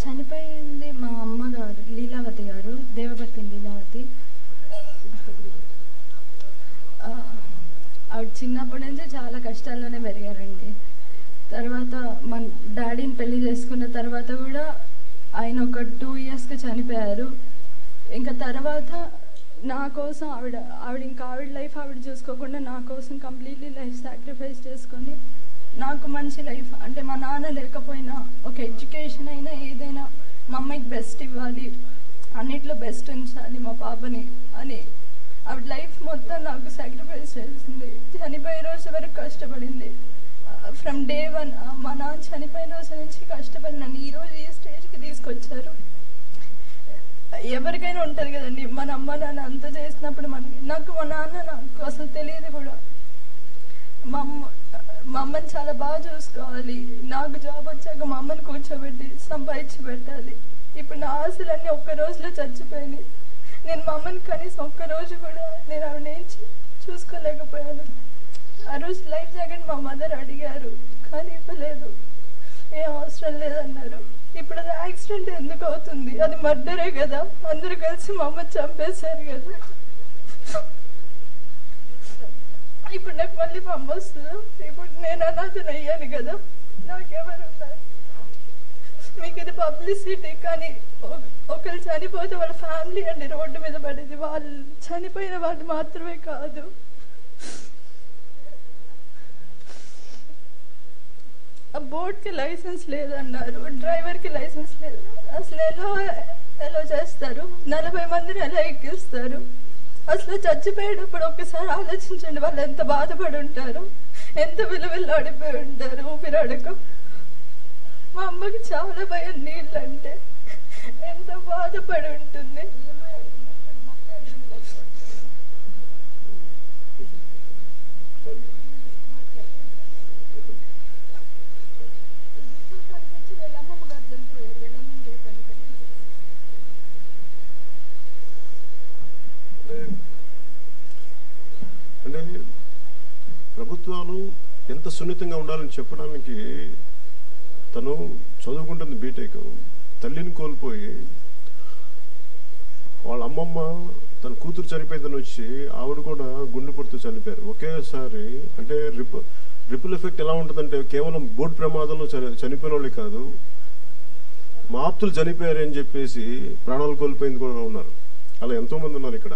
చనిపోయింది మా అమ్మగారు లీలావతి గారు దేవభక్తి లీలావతి. ఆవిడ చిన్నప్పటి నుంచి చాలా కష్టాల్లోనే పెరిగారండి. తర్వాత మన డాడీని పెళ్ళి చేసుకున్న తర్వాత కూడా ఆయన ఒక టూ ఇయర్స్కి చనిపోయారు. ఇంకా తర్వాత నా కోసం ఆవిడ ఆవిడ ఇంకా ఆవిడ లైఫ్ ఆవిడ చూసుకోకుండా నా కోసం కంప్లీట్లీ లైఫ్ సాక్రిఫైస్ చేసుకొని నాకు మంచి లైఫ్ అంటే మా నాన్న లేకపోయినా ఒక ఎడ్యుకేషన్ అయినా ఏదైనా మా అమ్మాయికి బెస్ట్ ఇవ్వాలి అన్నిట్లో బెస్ట్ ఉంచాలి మా పాపని అని ఆవిడ లైఫ్ మొత్తం నాకు సాక్రిఫైస్ చేసింది. చనిపోయే రోజు వరకు కష్టపడింది. ఫ్రమ్ డే వన్ మా నాన్న చనిపోయిన రోజు నుంచి కష్టపడి నన్ను ఈ రోజు ఈ స్టేజ్కి తీసుకొచ్చారు ఎవరికైనా ఉంటుంది కదండి. మన అమ్మ నాన్న అంత చేసినప్పుడు మనకి నాకు మా నాన్న నాకు అసలు తెలియదు కూడా. మా అమ్మ మా అమ్మని చాలా బాగా చూసుకోవాలి. నాకు జాబ్ వచ్చాక మా అమ్మని కూర్చోబెట్టి సంపాదించి పెట్టాలి. ఇప్పుడు నా ఆశలన్నీ ఒక్క రోజులో చచ్చిపోయినాయి. నేను మా అమ్మని కనీసం ఒక్క రోజు కూడా నేను ఆవిడ ఏం చూసుకోలేకపోయాను. ఆ రోజు లైఫ్ జాకెట్ మా మదర్ అడిగారు కానీ ఇవ్వలేదు. ఏం అవసరం లేదన్నారు. ఇప్పుడు అది యాక్సిడెంట్ ఎందుకు అవుతుంది? అది మర్డరే కదా. అందరూ కలిసి మా అమ్మ చంపేశారు కదా. ఇప్పుడు నాకు మళ్ళీ మా అమ్మ వస్తుందా. ఇప్పుడు నేను అనాథను అయ్యాను కదా. నాకెవరు మీకు ఇది పబ్లిసిటీ కానీ ఒకరు చనిపోతే వాళ్ళ ఫ్యామిలీ అండి రోడ్డు మీద పడేది. వాళ్ళు చనిపోయిన వాళ్ళు మాత్రమే కాదు. ఆ బోర్డ్కి లైసెన్స్ లేదన్నారు డ్రైవర్కి లైసెన్స్ లేదు. అసలు ఎలా ఎలా చేస్తారు? నలభై మందిని ఎలా ఎక్కిస్తారు? అసలు చచ్చిపోయేటప్పుడు ఒక్కసారి ఆలోచించండి వాళ్ళు ఎంత బాధపడి ఉంటారు? ఎంత విలువెల్లాడిపోయి ఉంటారు ఊపిరాడక? మా అమ్మకి చాలా భయం నీళ్ళు అంటే ఎంత బాధపడి ఉంటుంది. అంటే ప్రభుత్వాలు ఎంత సున్నితంగా ఉండాలని చెప్పడానికి తను చదువుకుంటుంది బీటెక్ తల్లిని కోల్పోయి వాళ్ళ అమ్మమ్మ తన కూతురు చనిపోయిందని వచ్చి ఆవిడ కూడా గుండె పొడితో చనిపోయారు. ఒకేసారి అంటే రిప్ రిపుల్ ఎఫెక్ట్ ఎలా ఉంటుందంటే కేవలం బోట్ ప్రమాదంలో చని చనిపోయిన వాళ్ళే కాదు మా ఆప్తులు చనిపోయారని చెప్పేసి ప్రాణాలు కోల్పోయింది కూడా ఉన్నారు. అలా ఎంతో మంది ఉన్నారు ఇక్కడ.